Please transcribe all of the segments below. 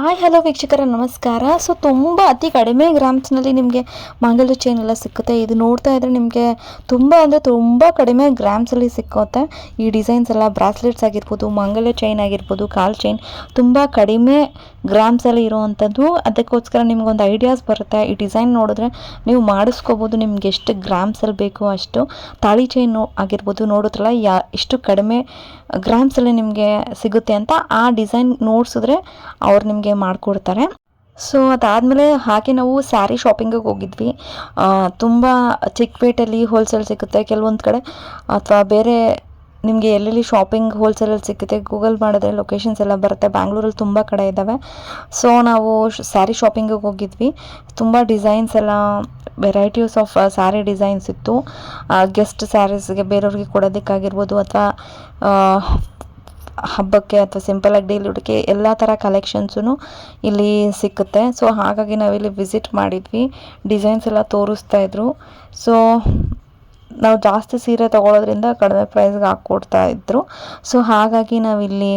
Hi hello ವೀಕ್ಷಕರ, ನಮಸ್ಕಾರ. So ತುಂಬ ಅತಿ ಕಡಿಮೆ ಗ್ರಾಮ್ಸ್ನಲ್ಲಿ ನಿಮಗೆ ಮಾಂಗಲ್ಯ ಚೈನ್ ಎಲ್ಲ ಸಿಕ್ಕುತ್ತೆ. ಇದು ನೋಡ್ತಾ ಇದ್ರೆ ನಿಮಗೆ ತುಂಬ ಅಂದರೆ ತುಂಬ ಕಡಿಮೆ ಗ್ರಾಮ್ಸಲ್ಲಿ ಸಿಕ್ಕುತ್ತೆ. ಈ ಡಿಸೈನ್ಸ್ ಎಲ್ಲ ಬ್ರಾಸ್ಲೆಟ್ಸ್ ಆಗಿರ್ಬೋದು ಮಾಂಗಲ್ಯ ಚೈನ್ ಆಗಿರ್ಬೋದು, ಕಾಲ್ ಚೈನ್ ತುಂಬ ಕಡಿಮೆ ಗ್ರಾಮ್ಸಲ್ಲಿ ಇರುವಂಥದ್ದು ಅದಕ್ಕೋಸ್ಕರ ನಿಮಗೊಂದು ಐಡಿಯಾಸ್ ಬರುತ್ತೆ. ಈ ಡಿಸೈನ್ ನೋಡಿದ್ರೆ ನೀವು ಮಾಡಿಸ್ಕೋಬೋದು ನಿಮ್ಗೆ ಎಷ್ಟು ಗ್ರಾಮ್ಸಲ್ಲಿ ಬೇಕು ಅಷ್ಟು. ತಾಳಿ ಚೈನ್ ಆಗಿರ್ಬೋದು, ನೋಡಿದ್ರಲ್ಲ, ಯಾ ಎಷ್ಟು ಕಡಿಮೆ ಗ್ರಾಮ್ಸಲ್ಲಿ ನಿಮಗೆ ಸಿಗುತ್ತೆ ಅಂತ ಆ ಡಿಸೈನ್ ನೋಡಿಸಿದ್ರೆ ಅವ್ರು ನಿಮಗೆ ಮಾಡಿಕೊಡ್ತಾರೆ. ಸೊ ಅದಾದಮೇಲೆ ಹಾಗೆ ನಾವು ಸ್ಯಾರಿ ಶಾಪಿಂಗಿಗೆ ಹೋಗಿದ್ವಿ. ತುಂಬ ಚಿಕ್ಕಪೇಟೆಯಲ್ಲಿ ಹೋಲ್ಸೇಲ್ ಸಿಗುತ್ತೆ. ಕೆಲವೊಂದು ಕಡೆ ಅಥವಾ ಬೇರೆ ನಿಮಗೆ ಎಲ್ಲೆಲ್ಲಿ ಶಾಪಿಂಗ್ ಹೋಲ್ಸೇಲಲ್ಲಿ ಸಿಗುತ್ತೆ ಗೂಗಲ್ ಮಾಡಿದ್ರೆ ಲೊಕೇಶನ್ಸ್ ಎಲ್ಲ ಬರುತ್ತೆ. ಬ್ಯಾಂಗ್ಳೂರಲ್ಲಿ ತುಂಬ ಕಡೆ ಇದ್ದಾವೆ. ಸೊ ನಾವು ಸ್ಯಾರಿ ಶಾಪಿಂಗಿಗೆ ಹೋಗಿದ್ವಿ. ತುಂಬ ಡಿಸೈನ್ಸ್ ಎಲ್ಲ ವೆರೈಟೀಸ್ ಆಫ್ ಸ್ಯಾರಿ ಡಿಸೈನ್ಸ್ ಇತ್ತು. ಗೆಸ್ಟ್ ಸ್ಯಾರೀಸ್ಗೆ ಬೇರೆಯವ್ರಿಗೆ ಕೊಡೋದಕ್ಕಾಗಿರ್ಬೋದು ಅಥವಾ ಹಬ್ಬಕ್ಕೆ ಅಥವಾ ಸಿಂಪಲಾಗಿ ಡೈಲಿ ಉಡಕ್ಕೆ ಎಲ್ಲ ಥರ ಕಲೆಕ್ಷನ್ಸೂ ಇಲ್ಲಿ ಸಿಕ್ಕುತ್ತೆ. ಸೊ ಹಾಗಾಗಿ ನಾವಿಲ್ಲಿ ವಿಸಿಟ್ ಮಾಡಿದ್ವಿ. ಡಿಸೈನ್ಸ್ ಎಲ್ಲ ತೋರಿಸ್ತಾ ಇದ್ರು. ಸೊ ನಾವು ಜಾಸ್ತಿ ಸೀರೆ ತೊಗೊಳೋದ್ರಿಂದ ಕಡಿಮೆ ಪ್ರೈಸ್ಗೆ ಹಾಕ್ಕೊಡ್ತಾ ಇದ್ರು. ಸೊ ಹಾಗಾಗಿ ನಾವಿಲ್ಲಿ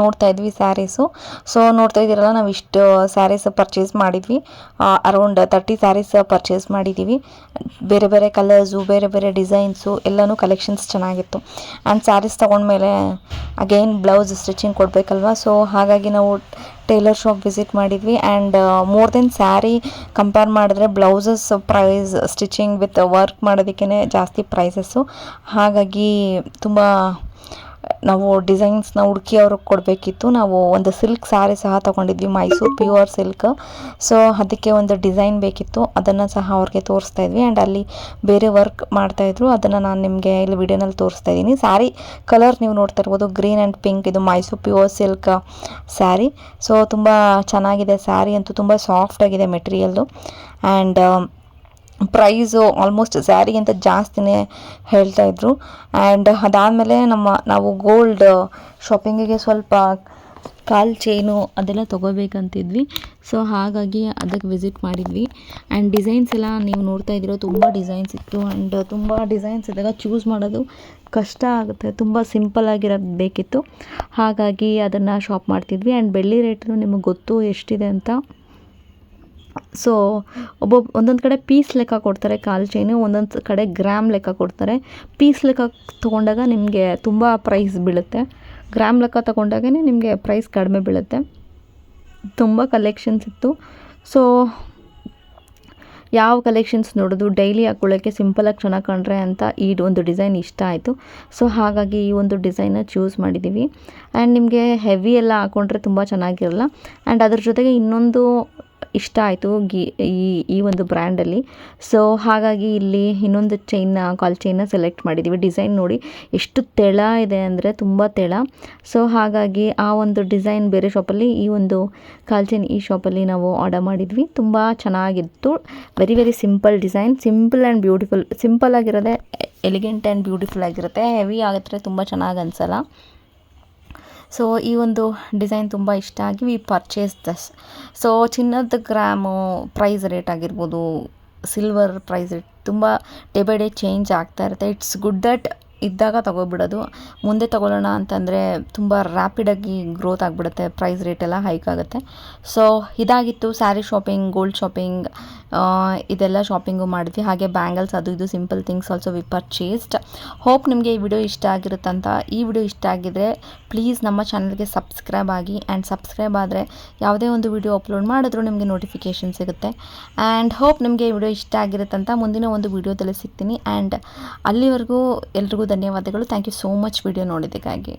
ನೋಡ್ತಾ ಇದ್ವಿ ಸ್ಯಾರೀಸು ಸೊ ನೋಡ್ತಾ ಇದ್ದೀರಲ್ಲ, ನಾವು ಇಷ್ಟು ಸ್ಯಾರೀಸ್ ಪರ್ಚೇಸ್ ಮಾಡಿದ್ವಿ. ಅರೌಂಡ್ ತರ್ಟಿ ಸ್ಯಾರೀಸ್ ಪರ್ಚೇಸ್ ಮಾಡಿದ್ದೀವಿ ಬೇರೆ ಬೇರೆ ಕಲರ್ಸು ಬೇರೆ ಬೇರೆ ಡಿಸೈನ್ಸು ಎಲ್ಲನೂ ಕಲೆಕ್ಷನ್ಸ್ ಚೆನ್ನಾಗಿತ್ತು. ಆ್ಯಂಡ್ ಸ್ಯಾರೀಸ್ ತೊಗೊಂಡ್ಮೇಲೆ ಅಗೈನ್ ಬ್ಲೌಸ್ ಸ್ಟಿಚಿಂಗ್ ಕೊಡಬೇಕಲ್ವ? ಸೊ ಹಾಗಾಗಿ ನಾವು ಟೇಲರ್ ಶಾಪ್ ವಿಸಿಟ್ ಮಾಡಿದ್ವಿ. And more then sari compare ಮಾಡಿದ್ರೆ blouses price stitching with work ಮಾಡೋದಕ್ಕೇ ಜಾಸ್ತಿ ಪ್ರೈಸಸ್ಸು ಹಾಗಾಗಿ ತುಂಬ ನಾವು ಡಿಸೈನ್ಸ್ನ ಹುಡುಕಿ ಅವ್ರಿಗೆ ಕೊಡಬೇಕಿತ್ತು. ನಾವು ಒಂದು ಸಿಲ್ಕ್ ಸಾರಿ ಸಹ ತೊಗೊಂಡಿದ್ವಿ, ಮೈಸೂರು ಪ್ಯೂರ್ ಸಿಲ್ಕ್. ಸೊ ಅದಕ್ಕೆ ಒಂದು ಡಿಸೈನ್ ಬೇಕಿತ್ತು. ಅದನ್ನು ಸಹ ಅವ್ರಿಗೆ ತೋರಿಸ್ತಾ ಇದ್ವಿ. ಆ್ಯಂಡ್ ಅಲ್ಲಿ ಬೇರೆ ವರ್ಕ್ ಮಾಡ್ತಾಯಿದ್ರು ಅದನ್ನು ನಾನು ನಿಮಗೆ ಇಲ್ಲಿ ವಿಡಿಯೋನಲ್ಲಿ ತೋರಿಸ್ತಾ ಇದ್ದೀನಿ. ಸ್ಯಾರಿ ಕಲರ್ ನೀವು ನೋಡ್ತಾ ಇರ್ಬೋದು. Green and pink. ಇದು Mysore pure silk sari so ತುಂಬ ಚೆನ್ನಾಗಿದೆ ಸ್ಯಾರಿ ಅಂತೂ ತುಂಬ ಸಾಫ್ಟಾಗಿದೆ ಮೆಟೀರಿಯಲ್ಲು ಆ್ಯಂಡ್ ಪ್ರೈಸು ಆಲ್ಮೋಸ್ಟ್ ಸ್ಯಾರಿಗಿಂತ ಜಾಸ್ತಿನೇ ಹೇಳ್ತಾ ಇದ್ರು. ಆ್ಯಂಡ್ ಅದಾದಮೇಲೆ ನಮ್ಮ, ನಾವು ಗೋಲ್ಡ್ ಶಾಪಿಂಗಿಗೆ ಸ್ವಲ್ಪ ಕಾಲ್ ಚೈನು ಅದೆಲ್ಲ ತೊಗೋಬೇಕಂತಿದ್ವಿ. ಸೊ ಹಾಗಾಗಿ ಅದಕ್ಕೆ ವಿಸಿಟ್ ಮಾಡಿದ್ವಿ. ಆ್ಯಂಡ್ ಡಿಸೈನ್ಸ್ ಎಲ್ಲ ನೀವು ನೋಡ್ತಾ ಇದ್ದೀರೋ, ತುಂಬ ಡಿಸೈನ್ಸ್ ಇತ್ತು. ಆ್ಯಂಡ್ ತುಂಬ ಡಿಸೈನ್ಸ್ ಇದ್ದಾಗ ಚೂಸ್ ಮಾಡೋದು ಕಷ್ಟ ಆಗುತ್ತೆ. ತುಂಬ ಸಿಂಪಲ್ ಆಗಿರೋದು ಬೇಕಿತ್ತು ಹಾಗಾಗಿ ಅದನ್ನು ಶಾಪ್ ಮಾಡ್ತಿದ್ವಿ. ಆ್ಯಂಡ್ ಬೆಳ್ಳಿ ರೇಟು ನಿಮಗೆ ಗೊತ್ತು ಎಷ್ಟಿದೆ ಅಂತ ಸೊ ಒಬ್ಬೊಬ್ಬ ಒಂದೊಂದು ಕಡೆ ಪೀಸ್ ಲೆಕ್ಕ ಕೊಡ್ತಾರೆ ಕಾಲು ಚೈನು ಒಂದೊಂದು ಕಡೆ ಗ್ರಾಮ್ ಲೆಕ್ಕ ಕೊಡ್ತಾರೆ. ಪೀಸ್ ಲೆಕ್ಕ ತೊಗೊಂಡಾಗ ನಿಮಗೆ ತುಂಬ ಪ್ರೈಸ್ ಬೀಳುತ್ತೆ. ಗ್ರಾಮ್ ಲೆಕ್ಕ ತೊಗೊಂಡಾಗೇ ನಿಮಗೆ ಪ್ರೈಸ್ ಕಡಿಮೆ ಬೀಳುತ್ತೆ. ತುಂಬ ಕಲೆಕ್ಷನ್ಸ್ ಇತ್ತು. ಸೊ ಯಾವ ಕಲೆಕ್ಷನ್ಸ್ ನೋಡೋದು? ಡೈಲಿ ಹಾಕ್ಕೊಳ್ಳೋಕ್ಕೆ ಸಿಂಪಲಾಗಿ ಚೆನ್ನಾಗಿ ಕಂಡ್ರೆ ಅಂತ ಈ ಒಂದು ಡಿಸೈನ್ ಇಷ್ಟ ಆಯಿತು. ಸೊ ಹಾಗಾಗಿ ಈ ಒಂದು ಡಿಸೈನ ಚೂಸ್ ಮಾಡಿದ್ದೀವಿ ಆ್ಯಂಡ್ ನಿಮಗೆ ಹೆವಿ ಎಲ್ಲ ಹಾಕ್ಕೊಂಡ್ರೆ ತುಂಬ ಚೆನ್ನಾಗಿರಲ್ಲ. ಆ್ಯಂಡ್ ಅದ್ರ ಜೊತೆಗೆ ಇನ್ನೊಂದು ಇಷ್ಟ ಆಯಿತು ಗಿ, ಈ ಈ ಒಂದು ಬ್ರ್ಯಾಂಡಲ್ಲಿ. ಸೊ ಹಾಗಾಗಿ ಇಲ್ಲಿ ಇನ್ನೊಂದು ಚೈನ್ನ ಕಾಲ್ ಚೈನ್ನ ಸೆಲೆಕ್ಟ್ ಮಾಡಿದ್ದೀವಿ ಡಿಸೈನ್ ನೋಡಿ ಎಷ್ಟು ತೆಳ ಇದೆ ಅಂದರೆ ತುಂಬ ತೆಳ. ಸೊ ಹಾಗಾಗಿ ಆ ಒಂದು ಡಿಸೈನ್ ಬೇರೆ ಶಾಪಲ್ಲಿ ಈ ಒಂದು ಕಾಲ್ ಚೈನ್ ಈ ಶಾಪಲ್ಲಿ ನಾವು ಆರ್ಡರ್ ಮಾಡಿದ್ವಿ. ತುಂಬ ಚೆನ್ನಾಗಿತ್ತು. Very very simple design simple and beautiful simple ಆಗಿರೋದೇ elegant and beautiful ಆಗಿರುತ್ತೆ. ಹೆವಿ ಆಗಿದ್ರೆ ತುಂಬ ಚೆನ್ನಾಗಿ ಅನಿಸಲ್ಲ. ಸೊ ಈ ಒಂದು ಡಿಸೈನ್ ತುಂಬ ಇಷ್ಟ ಆಗಿ ವಿ ಪರ್ಚೇಸ್ ದಸ್ ಸೊ ಚಿನ್ನದ ಗ್ರಾಮು ಪ್ರೈಸ್ ರೇಟ್ ಆಗಿರ್ಬೋದು ಸಿಲ್ವರ್ ಪ್ರೈಸ್ ರೇಟ್ ತುಂಬ ಡೇ ಬೈ ಡೇ ಚೇಂಜ್ ಆಗ್ತಾ ಇರುತ್ತೆ. ಇಟ್ಸ್ ಗುಡ್ ದಟ್ ಇದ್ದಾಗ ತಗೋಬಿಡೋದು. ಮುಂದೆ ತಗೊಳ್ಳೋಣ ಅಂತಂದರೆ ತುಂಬ ರ್ಯಾಪಿಡಾಗಿ ಗ್ರೋತ್ ಆಗಿಬಿಡುತ್ತೆ ಪ್ರೈಸ್ ರೇಟ್ ಎಲ್ಲ ಹೈಕ್ ಆಗುತ್ತೆ. ಸೊ ಇದಾಗಿತ್ತು ಸ್ಯಾರಿ ಶಾಪಿಂಗ್ ಗೋಲ್ಡ್ ಶಾಪಿಂಗ್ ಇದೆಲ್ಲ ಶಾಪಿಂಗು ಮಾಡಿದ್ವಿ. ಹಾಗೆ ಬ್ಯಾಂಗಲ್ಸ್ ಅದು ಇದು simple things also we purchased hope ನಿಮಗೆ ಈ ವಿಡಿಯೋ ಇಷ್ಟ ಆಗಿರುತ್ತಂತ. ಈ ವಿಡಿಯೋ ಇಷ್ಟ ಆಗಿದ್ರೆ ಪ್ಲೀಸ್ ನಮ್ಮ ಚಾನಲ್ಗೆ ಸಬ್ಸ್ಕ್ರೈಬ್ ಆಗಿ ಆ್ಯಂಡ್ ಸಬ್ಸ್ಕ್ರೈಬ್ ಆದರೆ ಯಾವುದೇ ಒಂದು ವಿಡಿಯೋ ಅಪ್ಲೋಡ್ ಮಾಡಿದ್ರೂ ನಿಮಗೆ ನೋಟಿಫಿಕೇಷನ್ ಸಿಗುತ್ತೆ. ಆ್ಯಂಡ್ ಹೋಪ್ ನಿಮಗೆ ಈ ವಿಡಿಯೋ ಇಷ್ಟ ಆಗಿರುತ್ತಂತ. ಮುಂದಿನ ಒಂದು ವಿಡಿಯೋದಲ್ಲಿ ಸಿಗ್ತೀನಿ. ಆ್ಯಂಡ್ ಅಲ್ಲಿವರೆಗೂ ಎಲ್ರಿಗೂ ಧನ್ಯವಾದಗಳು. Thank you so much video ನೋಡಿದ್ದಕ್ಕಾಗಿ.